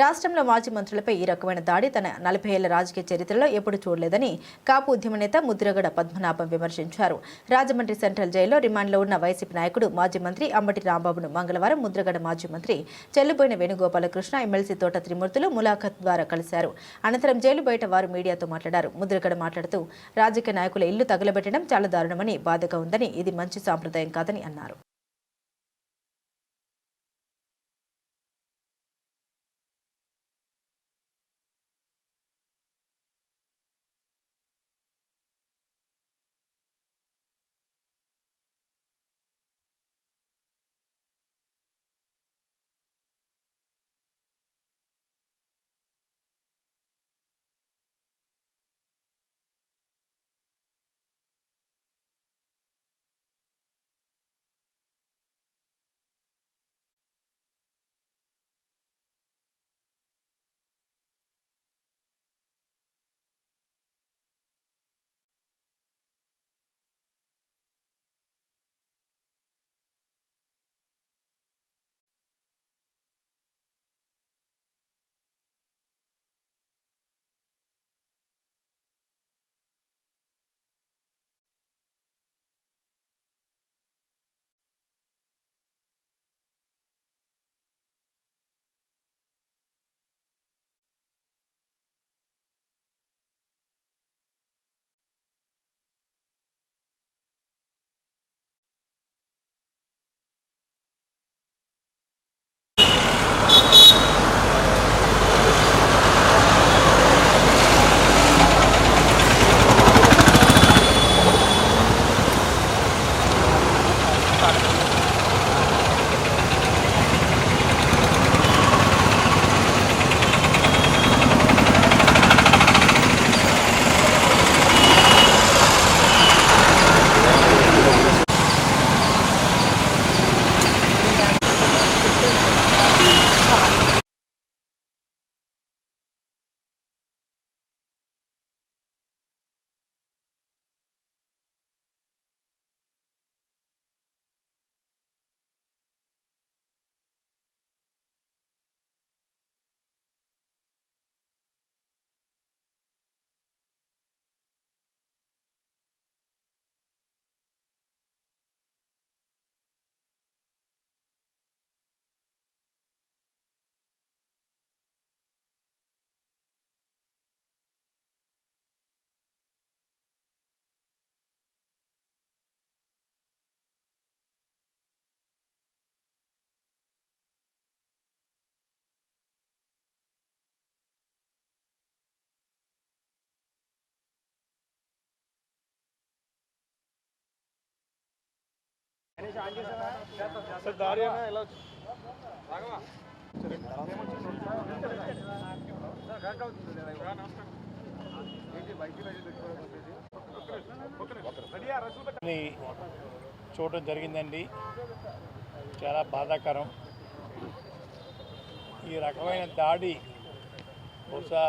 రాష్ట్రంలో మాజీ మంత్రులపై ఈ రకమైన దాడి తన నలభై ఏళ్ళ రాజకీయ చరిత్రలో ఎప్పుడు చూడలేదని కాపు ఉద్యమ నేత ముద్రగడ పద్మనాభం విమర్శించారు. రాజమండ్రి సెంట్రల్ జైల్లో రిమాండ్లో ఉన్న వైసీపీ నాయకుడు మాజీ మంత్రి అంబటి రాంబాబును మంగళవారం ముద్రగడ మాజీ మంత్రి చెల్లుబోయిన వేణుగోపాలకృష్ణ ఎమ్మెల్సీ తోట త్రిమూర్తులు ములాఖత్ ద్వారా కలిశారు. అనంతరం జైలు బయట వారు మీడియాతో మాట్లాడారు. ముద్రగడ మాట్లాడుతూ రాజకీయ నాయకుల ఇల్లు తగలబెట్టడం చాలా దారుణమని బాధగా ఉందని ఇది మంచి సాంప్రదాయం కాదని అన్నారు. సార్ దారి ఎలా జరిగిందండి. చాలా బాధాకరం. ఈ రకమైన దాడి బహుశా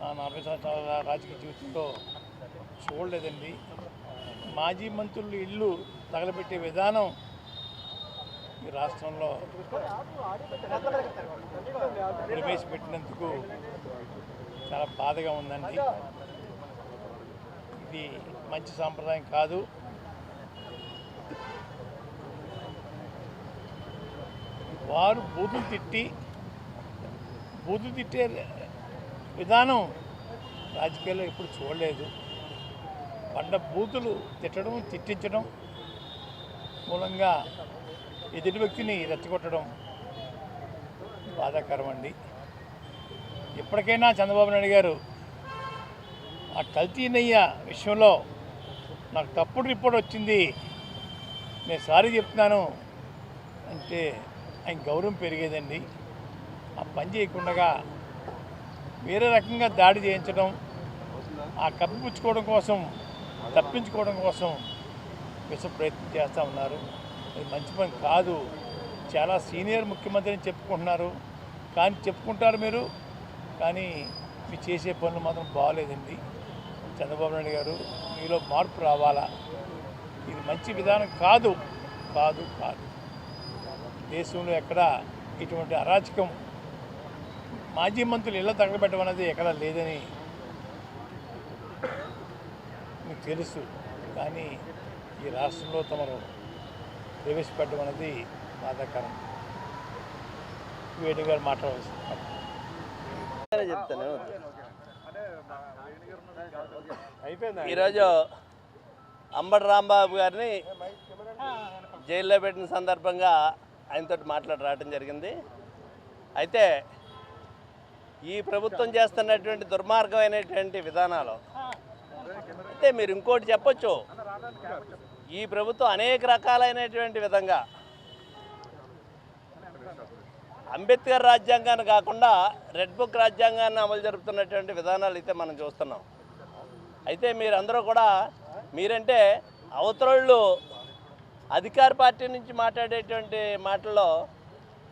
నా నలభై సంవత్సరాల రాజకీయ జీవితంలో చూడలేదండి. మాజీ మంత్రులు ఇల్లు తగలబెట్టే విధానం ఈ రాష్ట్రంలో ప్రవేశపెట్టినందుకు చాలా బాధగా ఉందండి. ఇది మంచి సాంప్రదాయం కాదు. వారు బూతులు తిట్టి బూతులు తిట్టే విధానం రాజకీయాల్లో ఎప్పుడు చూడలేదు. పండ బూతులు తిట్టడం తిట్టించడం మూలంగా ఎదుటి వ్యక్తిని రెచ్చగొట్టడం బాధాకరం అండి ఎప్పటికైనా చంద్రబాబు నాయుడు గారు ఆ కల్తీ నెయ్య విషయంలో నాకు తప్పుడు రిపోర్ట్ వచ్చింది. నేను సారీ చెప్తున్నాను అంటే ఆయన గౌరవం పెరిగేదండి. ఆ పని చేయకుండా వేరే రకంగా దాడి చేయించడం ఆ కప్పిపుచ్చుకోవడం కోసం తప్పించుకోవడం కోసం విష ప్రయత్నం చేస్తూ ఉన్నారు. అది మంచి పని కాదు. చాలా సీనియర్ ముఖ్యమంత్రి అని చెప్పుకుంటున్నారు. కానీ చెప్పుకుంటారు మీరు. కానీ మీరు చేసే పనులు మాత్రం బాగాలేదండి. చంద్రబాబు నాయుడు గారు మీలో మార్పు రావాలా? ఇది మంచి విధానం కాదు. కాదు కాదు. దేశంలో ఎక్కడ ఇటువంటి అరాచకం మాజీ మంత్రులు ఇళ్ళ తగలబెట్టమన్నది ఎక్కడా లేదని మీకు తెలుసు. కానీ ఈ రాష్ట్రంలో తమరు ప్రవేశపెట్టడం అనేది బాధాకరం. వేడి గారు మాట్లాడవలసింది చెప్తాను. ఈరోజు అంబటి రాంబాబు గారిని జైల్లో పెట్టిన సందర్భంగా ఆయనతో మాట్లాడి రావడం జరిగింది. అయితే ఈ ప్రభుత్వం చేస్తున్నటువంటి దుర్మార్గమైనటువంటి విధానాలు అయితే మీరు ఇంకోటి చెప్పొచ్చు. ఈ ప్రభుత్వం అనేక రకాలైనటువంటి విధంగా అంబేద్కర్ రాజ్యాంగాన్ని కాకుండా రెడ్ బుక్ రాజ్యాంగాన్ని అమలు జరుపుతున్నటువంటి విధానాలు అయితే మనం చూస్తున్నాం. అయితే మీరందరూ కూడా మీరంటే అవతరోళ్ళు అధికార పార్టీ నుంచి మాట్లాడేటువంటి మాటల్లో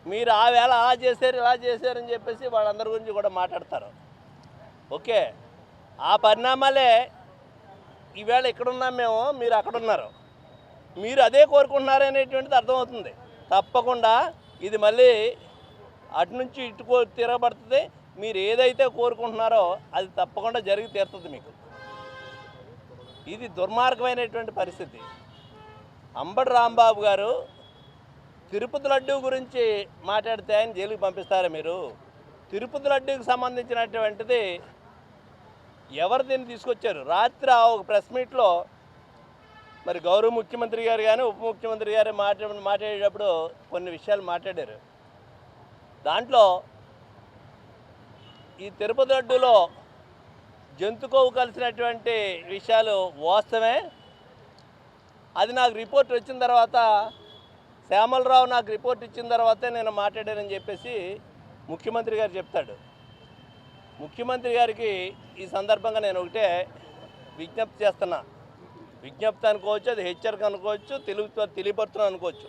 మీరు ఆ వేళ అలా చేశారు ఇలా చేశారని చెప్పేసి వాళ్ళందరి గురించి కూడా మాట్లాడతారు. ఓకే. ఆ పరిణామాలే ఈవేళ ఇక్కడున్నాం మేము మీరు అక్కడున్నారు. మీరు అదే కోరుకుంటున్నారనేటువంటిది అర్థమవుతుంది. తప్పకుండా ఇది మళ్ళీ అటు నుంచి ఇటుకో తీరబడుతుంది. తిరగబడుతుంది మీరు ఏదైతే కోరుకుంటున్నారో అది తప్పకుండా జరిగి తీరుతుంది మీకు. ఇది దుర్మార్గమైనటువంటి పరిస్థితి. అంబటి రాంబాబు గారు తిరుపతి లడ్డు గురించి మాట్లాడితే ఆయన జైలుకి పంపిస్తారా మీరు? తిరుపతి లడ్డూకి సంబంధించినటువంటిది ఎవరు దీన్ని తీసుకొచ్చారు? రాత్రి ఆ ఒక ప్రెస్ మీట్లో మరి గౌరవ ముఖ్యమంత్రి గారు కానీ ఉప ముఖ్యమంత్రి గారు మాట్లా మాట్లాడేటప్పుడు కొన్ని విషయాలు మాట్లాడారు. దాంట్లో ఈ తిరుపతి లడ్డూలో జంతుకోవు కలిసినటువంటి విషయాలు వాస్తవమే. అది నాకు రిపోర్ట్ వచ్చిన తర్వాత శ్యామలరావు నాకు రిపోర్ట్ ఇచ్చిన తర్వాతే నేను మాట్లాడానని చెప్పేసి ముఖ్యమంత్రి గారు చెప్తాడు. ముఖ్యమంత్రి గారికి ఈ సందర్భంగా నేను ఒకటే విజ్ఞప్తి చేస్తున్నా. విజ్ఞప్తి అనుకోవచ్చు అది హెచ్చరిక అనుకోవచ్చు తెలుగు తెలియపరుతున్నాను అనుకోవచ్చు.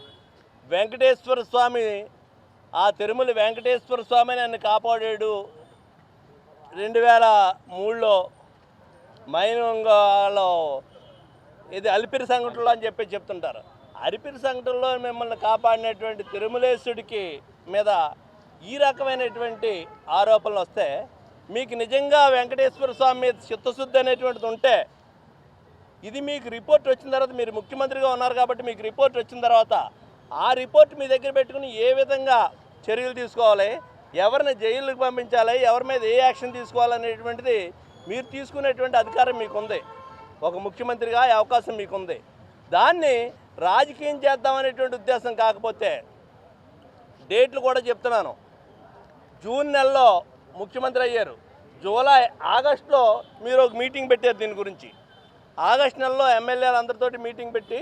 వెంకటేశ్వర స్వామి ఆ తిరుమల వెంకటేశ్వర స్వామి నన్ను కాపాడాడు రెండు వేల మూడులో. మైనంగాలో ఇది అలిపిరి సంఘటనలో అని చెప్పి చెప్తుంటారు. అలిపిరి సంఘటనలో మిమ్మల్ని కాపాడినటువంటి తిరుమలేశుడికి మీద ఈ రకమైనటువంటి ఆరోపణలు వస్తే మీకు నిజంగా వెంకటేశ్వర స్వామి మీద చిత్తశుద్ధి అనేటువంటిది ఉంటే ఇది మీకు రిపోర్ట్ వచ్చిన తర్వాత మీరు ముఖ్యమంత్రిగా ఉన్నారు కాబట్టి మీకు రిపోర్ట్ వచ్చిన తర్వాత ఆ రిపోర్ట్ మీ దగ్గర పెట్టుకుని ఏ విధంగా చర్యలు తీసుకోవాలి ఎవరిని జైలుకి పంపించాలి ఎవరి మీద ఏ యాక్షన్ తీసుకోవాలనేటువంటిది మీరు తీసుకునేటువంటి అధికారం మీకుంది. ఒక ముఖ్యమంత్రిగా అవకాశం మీకుంది. దాన్ని రాజకీయం చేద్దామనేటువంటి ఉద్దేశం కాకపోతే డేట్లు కూడా చెప్తున్నాను. జూన్ నెలలో ముఖ్యమంత్రి అయ్యారు. జూలై ఆగస్టులో మీరు ఒక మీటింగ్ పెట్టారు దీని గురించి. ఆగస్ట్ నెలలో ఎమ్మెల్యేలు అందరితోటి మీటింగ్ పెట్టి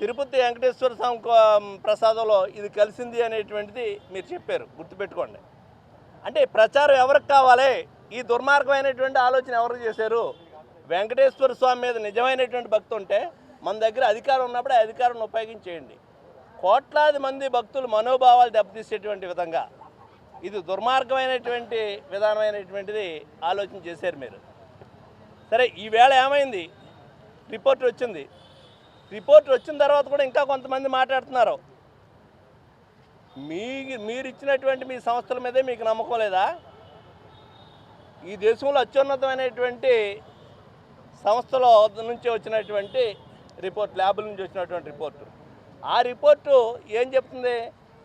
తిరుపతి వెంకటేశ్వర స్వామి ప్రసాదంలో ఇది కలిసింది అనేటువంటిది మీరు చెప్పారు. గుర్తుపెట్టుకోండి. అంటే ప్రచారం ఎవరికి కావాలి? ఈ దుర్మార్గమైనటువంటి ఆలోచన ఎవరు చేశారు? వెంకటేశ్వర స్వామి మీద నిజమైనటువంటి భక్తి ఉంటే మన దగ్గర అధికారం ఉన్నప్పుడు ఆ అధికారాన్ని ఉపయోగించేయండి. కోట్లాది మంది భక్తులు మనోభావాలు దెబ్బతీసేటువంటి విధంగా ఇది దుర్మార్గమైనటువంటి విధానమైనటువంటిది ఆలోచన చేశారు మీరు. సరే ఈవేళ ఏమైంది? రిపోర్ట్ వచ్చింది. రిపోర్ట్ వచ్చిన తర్వాత కూడా ఇంకా కొంతమంది మాట్లాడుతున్నారు. మీ మీరు ఇచ్చినటువంటి మీ సంస్థల మీదే మీకు నమ్మకం లేదా? ఈ దేశంలో అత్యున్నతమైనటువంటి సంస్థల నుంచి వచ్చినటువంటి రిపోర్ట్ ల్యాబుల నుంచి వచ్చినటువంటి రిపోర్టు. ఆ రిపోర్టు ఏం చెప్తుంది?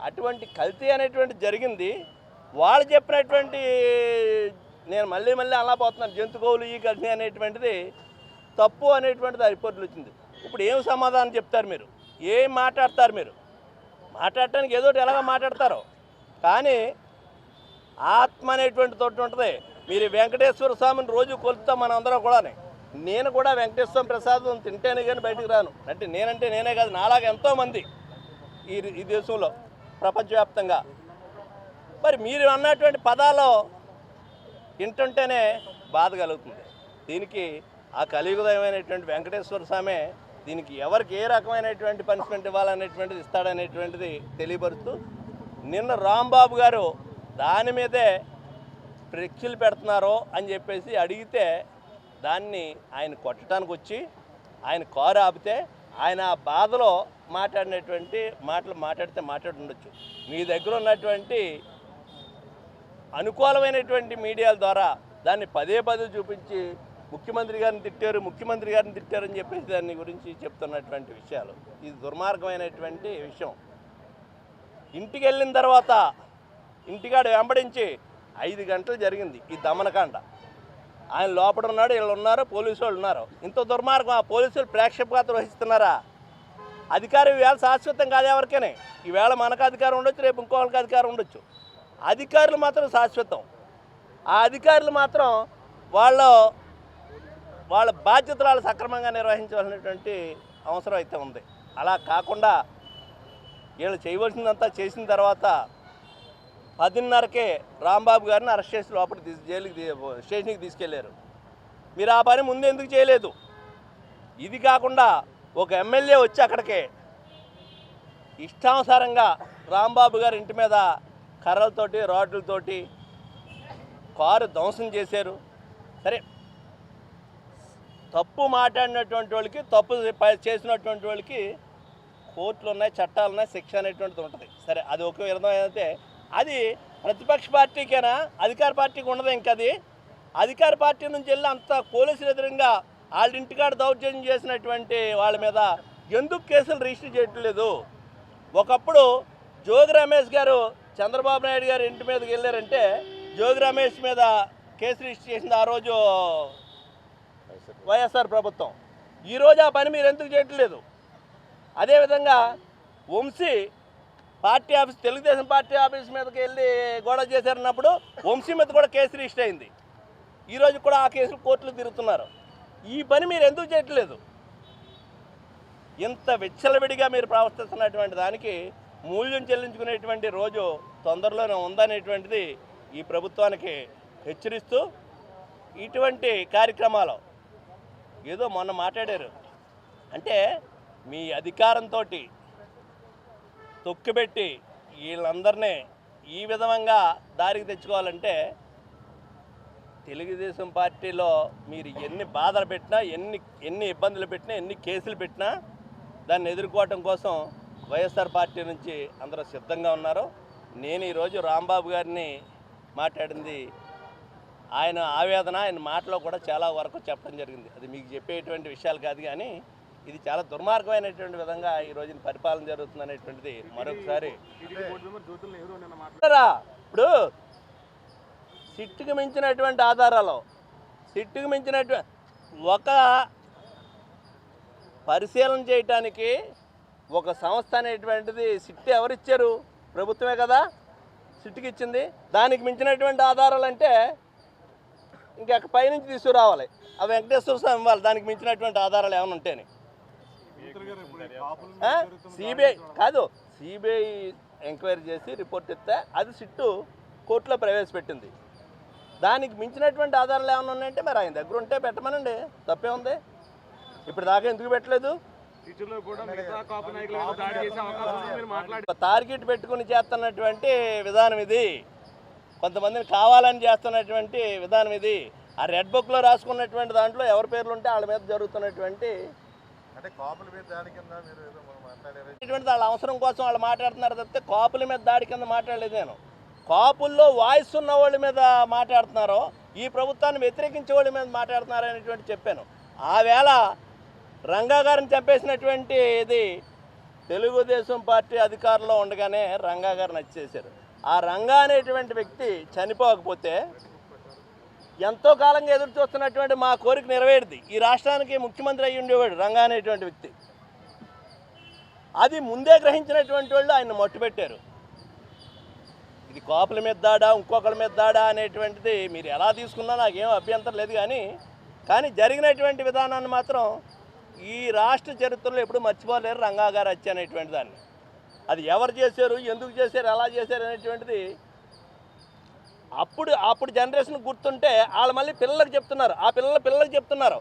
అటువంటి కల్తీ అనేటువంటి జరిగింది. వాళ్ళు చెప్పినటువంటి నేను మళ్ళీ మళ్ళీ అలా పోతున్నాను జంతుగోవులు ఈ కల్తీ అనేటువంటిది తప్పు అనేటువంటిది రిపోర్ట్లు వచ్చింది ఇప్పుడు ఏం సమాధానం చెప్తారు మీరు? ఏం మాట్లాడతారు మీరు? మాట్లాడటానికి ఏదో ఒకటి ఎలాగ మాట్లాడతారో. కానీ ఆత్మ అనేటువంటి తోటి ఉంటుంది. మీరు వెంకటేశ్వర స్వామిని రోజు కొలుస్తాం మనం అందరం కూడా నేను కూడా వెంకటేశ్వర ప్రసాదం తింటేనే కానీ బయటకు రాను. అంటే నేనంటే నేనే కాదు నాలాగా ఎంతోమంది ఈ ఈ దేశంలో ప్రపంచవ్యాప్తంగా. మరి మీరు అన్నటువంటి పదాలు వింటుంటేనే బాధ కలుగుతుంది. దీనికి ఆ కలియుగదయమైనటువంటి వెంకటేశ్వర స్వామి దీనికి ఎవరికి ఏ రకమైనటువంటి పనిష్మెంట్ ఇవ్వాలనేటువంటిది ఇస్తాడనేటువంటిది తెలియపరుస్తూ నిన్న రాంబాబు గారు దాని మీదే ప్రెక్షలు పెడుతున్నారో అని చెప్పేసి అడిగితే దాన్ని ఆయన కొట్టడానికి వచ్చి ఆయన కారు ఆపితే ఆయన ఆ బాధలో మాట్లాడినటువంటి మాటలు మాట్లాడితే మాట్లాడి ఉండొచ్చు మీ దగ్గర ఉన్నటువంటి అనుకూలమైనటువంటి మీడియాల ద్వారా దాన్ని పదే పదే చూపించి ముఖ్యమంత్రి గారిని తిట్టారు ముఖ్యమంత్రి గారిని తిట్టారని చెప్పేసి దాని గురించి చెప్తున్నటువంటి విషయాలు. ఇది దుర్మార్గమైనటువంటి విషయం. ఇంటికి వెళ్ళిన తర్వాత ఇంటికాడ వెంబడించి ఐదు గంటలు జరిగింది ఈ దమనకాండ. ఆయన లోపల ఉన్నాడు వీళ్ళు ఉన్నారు పోలీసు వాళ్ళు ఉన్నారు. ఇంత దుర్మార్గం ఆ పోలీసులు ప్రేక్షక వహిస్తున్నారా? అధికారం ఈవేళ శాశ్వతం కాదు ఎవరికైనా. ఈవేళ మనకు అధికారం ఉండొచ్చు రేపు ఇంకోళ్ళకి అధికారం ఉండొచ్చు. అధికారులు మాత్రం శాశ్వతం. ఆ అధికారులు మాత్రం వాళ్ళ వాళ్ళ బాధ్యతలు వాళ్ళు సక్రమంగా నిర్వహించవలసినటువంటి అవసరం అయితే ఉంది. అలా కాకుండా వీళ్ళు చేయవలసిందంతా చేసిన తర్వాత పదిన్నరకే రాంబాబు గారిని అరెస్ట్ చేసి లోపల తీసి జైలుకి స్టేషన్కి తీసుకెళ్ళారు. మీరు ఆ పని ముందు ఎందుకు చేయలేదు? ఇది కాకుండా ఒక ఎమ్మెల్యే వచ్చి అక్కడికే ఇష్టానుసారంగా రాంబాబు గారి ఇంటి మీద కర్రలతోటి రాడ్లతోటి కారు ధ్వంసం చేశారు. సరే తప్పు మాట్లాడినటువంటి వాళ్ళకి తప్పు చేసినటువంటి వాళ్ళకి కోర్టులు ఉన్నాయి చట్టాలు ఉన్నాయి శిక్ష అనేటువంటిది ఉంటుంది. సరే అది ఒక విధం అయితే అది ప్రతిపక్ష పార్టీకేనా? అధికార పార్టీకి ఉండదు ఇంకా అది? అధికార పార్టీ నుంచి వెళ్ళి అంత పోలీసులు ఎదురుగా వాళ్ళ ఇంటికాడ దౌర్జన్యం చేసినటువంటి వాళ్ళ మీద ఎందుకు కేసులు రిజిస్టర్ చేయట్లేదు? ఒకప్పుడు జోగి రమేష్ గారు చంద్రబాబు నాయుడు గారు ఇంటి మీదకి వెళ్ళారంటే జోగి రమేష్ మీద కేసు రిజిస్టర్ చేసింది ఆ రోజు వైఎస్ఆర్ ప్రభుత్వం. ఈరోజు ఆ పని మీరు ఎందుకు చేయట్లేదు? అదేవిధంగా Vamshi party office Telugu Desam party office మీదకి వెళ్ళి గొడవ చేశారన్నప్పుడు వంశీ మీద కూడా కేసు రిజిస్టర్ అయింది. ఈరోజు కూడా ఆ కేసులు కోర్టులు తిరుగుతున్నారు. ఈ పని మీరు ఎందుకు చేయట్లేదు? ఇంత విచ్చలవిడిగా మీరు ప్రవర్తిస్తున్నటువంటి దానికి మూల్యం చెల్లించుకునేటువంటి రోజు తొందరలోనే ఉందనేటువంటిది ఈ ప్రభుత్వానికి హెచ్చరిస్తూ ఇటువంటి కార్యక్రమాలు ఏదో మొన్న మాట్లాడారు. అంటే మీ అధికారంతో తొక్కుబెట్టి వీళ్ళందరినీ ఈ విధంగా దారికి తెచ్చుకోవాలంటే తెలుగుదేశం పార్టీలో మీరు ఎన్ని బాధలు పెట్టినా ఎన్ని ఎన్ని ఇబ్బందులు పెట్టినా ఎన్ని కేసులు పెట్టినా దాన్ని ఎదుర్కోవటం కోసం వైఎస్ఆర్ పార్టీ నుంచి అందరూ సిద్ధంగా ఉన్నారు. నేను ఈరోజు రాంబాబు గారిని మాట్లాడింది ఆయన ఆవేదన ఆయన మాటలో కూడా చాలా వరకు చెప్పడం జరిగింది. అది మీకు చెప్పేటువంటి విషయాలు కాదు కానీ ఇది చాలా దుర్మార్గమైనటువంటి విధంగా ఈ రోజున పరిపాలన జరుగుతుంది అనేటువంటిది మరొకసారి. రా, ఇప్పుడు సిట్టుకు మించినటువంటి ఆధారాలు సిట్టుకు మించినటువంటి ఒక పరిశీలన చేయటానికి ఒక సంస్థ అనేటువంటిది సిట్టు ఎవరిచ్చారు? ప్రభుత్వమే కదా సిట్టుకి ఇచ్చింది దానికి మించినటువంటి ఆధారాలు అంటే ఇంకా పైనుంచి తీసుకురావాలి. ఆ వెంకటేశ్వర స్వామి ఇవ్వాలి దానికి మించినటువంటి ఆధారాలు ఏమైనా ఉంటేనే. సిబిఐ కాదు సిబిఐ ఎంక్వైరీ చేసి రిపోర్ట్ ఇస్తే అది సిట్టు కోర్టులో ప్రవేశపెట్టింది. దానికి మించినటువంటి ఆధారాలు ఏమైనా ఉన్నాయంటే మరి ఆయన దగ్గర ఉంటే పెట్టమనండి. తప్పే ఉంది. ఇప్పుడు దాకా ఎందుకు పెట్టలేదు? టార్గెట్ పెట్టుకుని చేస్తున్నటువంటి విధానం ఇది. కొంతమందిని కావాలని చేస్తున్నటువంటి విధానం ఇది. ఆ రెడ్ బుక్లో రాసుకున్నటువంటి దాంట్లో ఎవరి పేర్లు ఉంటే వాళ్ళ మీద జరుగుతున్నటువంటి ఇటువంటి వాళ్ళ అవసరం కోసం వాళ్ళు మాట్లాడుతున్నారు తప్పితే కాపుల మీద దాడి కింద మాట్లాడలేదు నేను. కాపుల్లో వాయిస్ ఉన్న వాళ్ళ మీద మాట్లాడుతున్నారో ఈ ప్రభుత్వాన్ని వ్యతిరేకించే వాళ్ళ మీద మాట్లాడుతున్నారు అనేటువంటి చెప్పాను. ఆ వేళ రంగా గారిని చంపేసినటువంటి ఇది తెలుగుదేశం పార్టీ అధికారంలో ఉండగానే రంగా గారిని వచ్చేసారు ఆ రంగా అనేటువంటి వ్యక్తి చనిపోకపోతే ఎంతో కాలంగా ఎదురు చూస్తున్నటువంటి మా కోరిక నెరవేరుది. ఈ రాష్ట్రానికి ముఖ్యమంత్రి అయ్యి ఉండేవాడు రంగా అనేటువంటి వ్యక్తి. అది ముందే గ్రహించినటువంటి వాళ్ళు ఆయన మట్టుపెట్టారు ఇది కోపల మీద దాడా ఇంకొకరి మీద దాడా అనేటువంటిది మీరు ఎలా తీసుకున్నా నాకేం అభ్యంతరం లేదు కానీ కానీ జరిగినటువంటి విధానాన్ని మాత్రం ఈ రాష్ట్ర చరిత్రలో ఎప్పుడు మర్చిపోలేరు రంగా గారు అనేటువంటి దాన్ని. అది ఎవరు చేశారు ఎందుకు చేశారు ఎలా చేశారు అనేటువంటిది అప్పుడు అప్పుడు జనరేషన్ గుర్తుంటే వాళ్ళు మళ్ళీ పిల్లలకు చెప్తున్నారు. ఆ పిల్లల పిల్లలకు చెప్తున్నారు.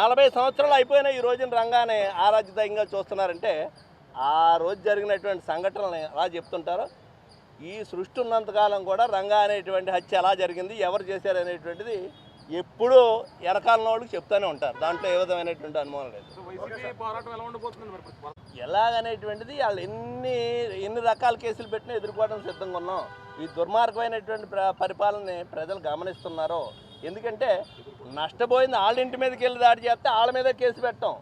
నలభై సంవత్సరాలు అయిపోయినా ఈ రోజున రంగానే ఆరాధ్యదయంగా చూస్తున్నారంటే ఆ రోజు జరిగినటువంటి సంఘటనలు ఎలా చెప్తుంటారో ఈ సృష్టి ఉన్నంతకాలం కూడా రంగా అనేటువంటి హత్య ఎలా జరిగింది ఎవరు చేశారు అనేటువంటిది ఎప్పుడూ వెనకాలన వాళ్ళకి చెప్తూనే ఉంటారు. దాంట్లో ఏ విధమైనటువంటి అనుమానం లేదు. ఎలాగనేటువంటిది వాళ్ళు ఎన్ని ఎన్ని రకాల కేసులు పెట్టినా ఎదుర్కోవడం సిద్ధంగా ఉన్నాం. ఈ దుర్మార్గమైనటువంటి ప్ర- పరిపాలనని ప్రజలు గమనిస్తున్నారో. ఎందుకంటే నష్టపోయింది వాళ్ళ ఇంటి మీదకి వెళ్ళి దాడి చేస్తే వాళ్ళ మీద కేసు పెట్టాం?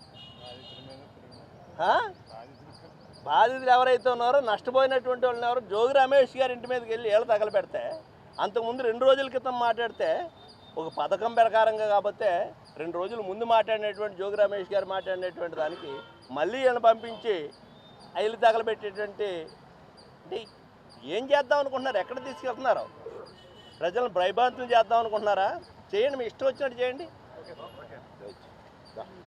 బాధితులు ఎవరైతే ఉన్నారో నష్టపోయినటువంటి వాళ్ళని ఎవరు జోగి రమేష్ గారి ఇంటి మీదకి వెళ్ళి ఏళ్ళు తగలబెడితే అంతకుముందు రెండు రోజుల క్రితం మాట్లాడితే ఒక పథకం ప్రకారంగా కాకపోతే రెండు రోజుల ముందు మాట్లాడినటువంటి జోగి రమేష్ గారు మాట్లాడినటువంటి దానికి మళ్ళీ ఈయన పంపించి ఐలు తగలబెట్టేటువంటి అంటే ఏం చేద్దాం అనుకుంటున్నారు? ఎక్కడ తీసుకెళ్తున్నారు? ప్రజలను భయభ్రాంతులు చేద్దాం అనుకుంటున్నారా? చేయండి మీ ఇష్టం వచ్చినట్టు చేయండి.